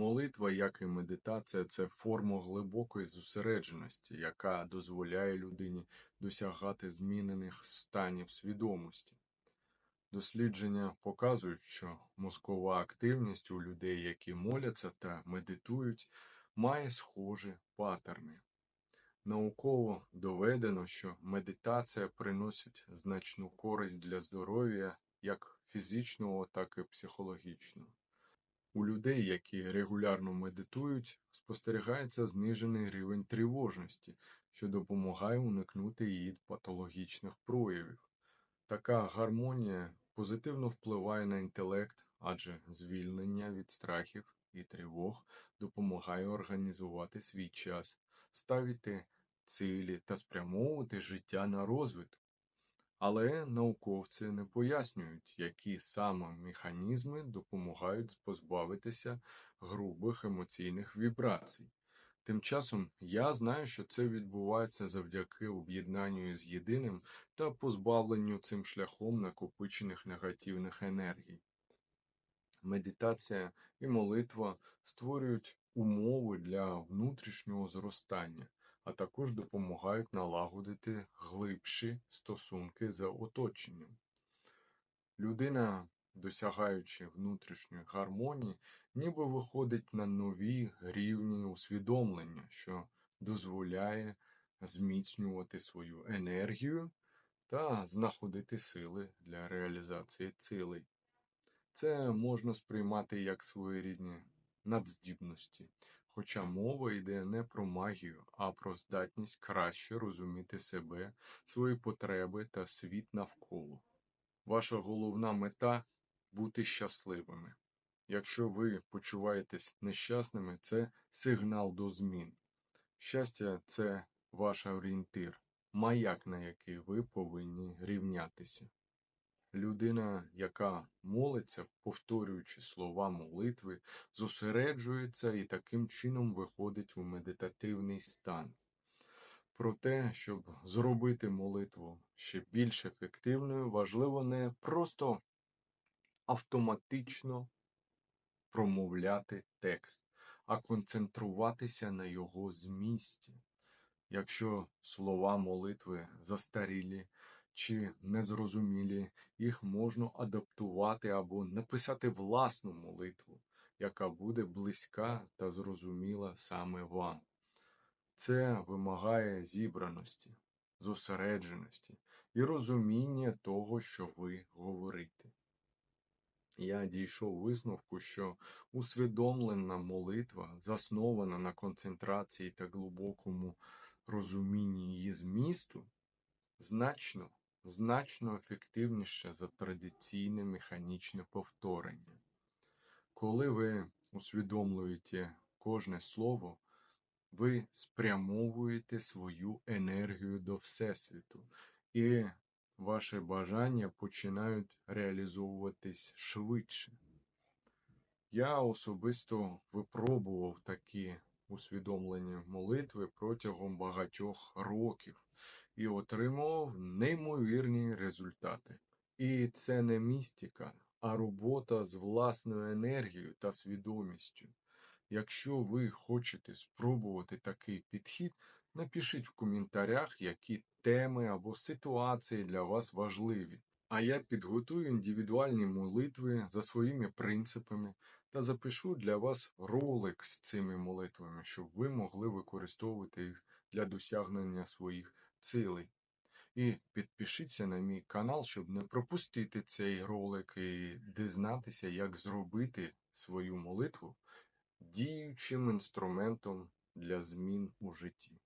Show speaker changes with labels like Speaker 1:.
Speaker 1: Молитва, як і медитація, це форма глибокої зосередженості, яка дозволяє людині досягати змінених станів свідомості. Дослідження показують, що мозкова активність у людей, які моляться та медитують, має схожі паттерни. Науково доведено, що медитація приносить значну користь для здоров'я як фізичного, так і психологічного. У людей, які регулярно медитують, спостерігається знижений рівень тривожності, що допомагає уникнути її патологічних проявів. Така гармонія позитивно впливає на інтелект, адже звільнення від страхів і тривог допомагає організувати свій час, ставити цілі та спрямовувати життя на розвиток. Але науковці не пояснюють, які саме механізми допомагають позбавитися грубих емоційних вібрацій. Тим часом я знаю, що це відбувається завдяки об'єднанню з єдиним та позбавленню цим шляхом накопичених негативних енергій. Медитація і молитва створюють умови для внутрішнього зростання, а також допомагають налагодити глибші стосунки з оточенням. Людина, досягаючи внутрішньої гармонії, ніби виходить на нові рівні усвідомлення, що дозволяє зміцнювати свою енергію та знаходити сили для реалізації цілей. Це можна сприймати як своєрідні надздібності, хоча мова йде не про магію, а про здатність краще розуміти себе, свої потреби та світ навколо. Ваша головна мета бути щасливими. Якщо ви почуваєтесь нещасними, це сигнал до змін. Щастя це ваш орієнтир, маяк, на який ви повинні рівнятися. Людина, яка молиться, повторюючи слова молитви, зосереджується і таким чином виходить у медитативний стан. Про те, щоб зробити молитву ще більш ефективною, важливо не просто автоматично промовляти текст, а концентруватися на його змісті. Якщо слова молитви застарілі чи незрозумілі, їх можна адаптувати або написати власну молитву, яка буде близька та зрозуміла саме вам. Це вимагає зібраності, зосередженості і розуміння того, що ви говорите. Я дійшов висновку, що усвідомлена молитва, заснована на концентрації та глибокому розумінні її змісту, значно, значно ефективніша за традиційне механічне повторення. Коли ви усвідомлюєте кожне слово, ви спрямовуєте свою енергію до Всесвіту, і ваші бажання починають реалізовуватись швидше. Я особисто випробував такі усвідомлені молитви протягом багатьох років і отримував неймовірні результати. І це не містика, а робота з власною енергією та свідомістю. Якщо ви хочете спробувати такий підхід, напишіть в коментарях, які теми або ситуації для вас важливі. А я підготую індивідуальні молитви за своїми принципами та запишу для вас ролик з цими молитвами, щоб ви могли використовувати їх для досягнення своїх цілей. І підпишіться на мій канал, щоб не пропустити цей ролик і дізнатися, як зробити свою молитву діючим інструментом для змін у житті.